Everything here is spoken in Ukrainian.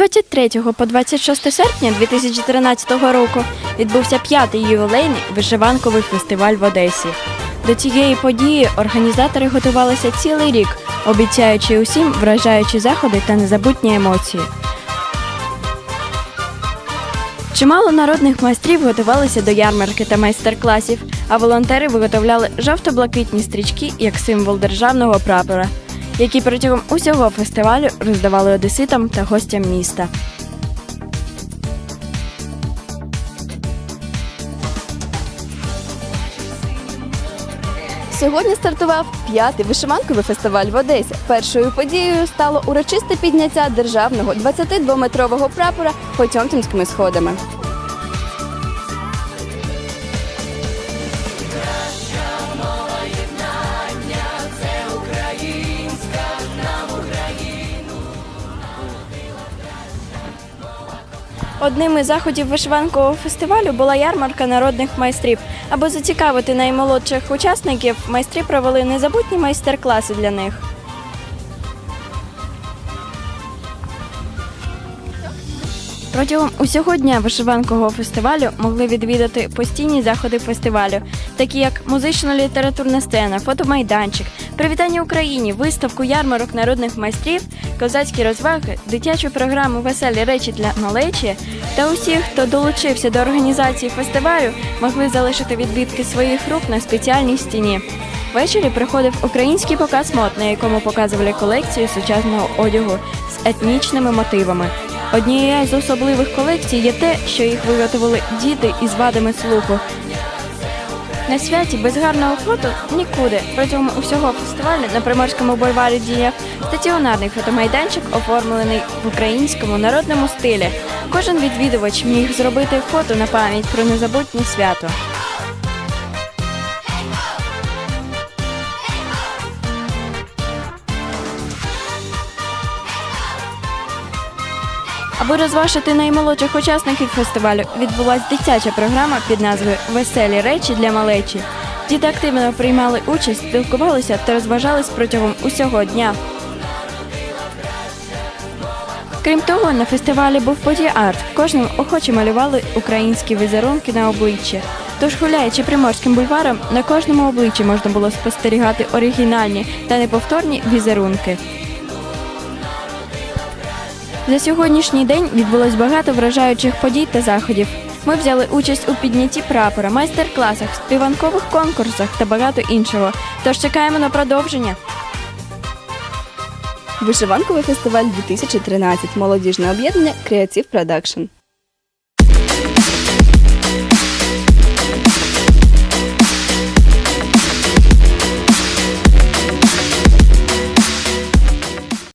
23 по 26 серпня 2013 року відбувся п'ятий ювілейний вишиванковий фестиваль в Одесі. До цієї події організатори готувалися цілий рік, обіцяючи усім вражаючі заходи та незабутні емоції. Чимало народних майстрів готувалися до ярмарки та майстер-класів, а волонтери виготовляли жовто-блакитні стрічки як символ державного прапора, які протягом усього фестивалю роздавали одеситам та гостям міста. Сьогодні стартував п'ятий вишиванковий фестиваль в Одесі. Першою подією стало урочисте підняття державного 22-метрового прапора Потьомкінськими сходами. Одним із заходів вишиванкового фестивалю була ярмарка народних майстрів. Аби зацікавити наймолодших учасників, майстри провели незабутні майстер-класи для них. Протягом усього дня вишиванкового фестивалю могли відвідати постійні заходи фестивалю, такі як музично-літературна сцена, фотомайданчик, привітання Україні, виставку ярмарок народних майстрів, козацькі розваги, дитячу програму Веселі речі для малечі та усі, хто долучився до організації фестивалю, могли залишити відбитки своїх рук на спеціальній стіні. Ввечері приходив український показ мод, на якому показували колекцію сучасного одягу з етнічними мотивами. Однією з особливих колекцій є те, що їх виготовили діти із вадами слуху. На святі без гарного фото нікуди. Протягом усього фестивалю на Приморському бульварі діяв стаціонарний фотомайданчик, оформлений в українському народному стилі. Кожен відвідувач міг зробити фото на пам'ять про незабутнє свято. Аби розважити наймолодших учасників фестивалю, відбулася дитяча програма під назвою Веселі речі для малечі. Діти активно приймали участь, спілкувалися та розважались протягом усього дня. Крім того, на фестивалі був подія-арт. Кожним охоче малювали українські візерунки на обличчі. Тож, гуляючи приморським бульваром, на кожному обличчі можна було спостерігати оригінальні та неповторні візерунки. За сьогоднішній день відбулось багато вражаючих подій та заходів. Ми взяли участь у піднятті прапора, майстер-класах, співанкових конкурсах та багато іншого. Тож чекаємо на продовження. Вишиванковий фестиваль 2013. Молодіжне об'єднання Креатив Продакшн.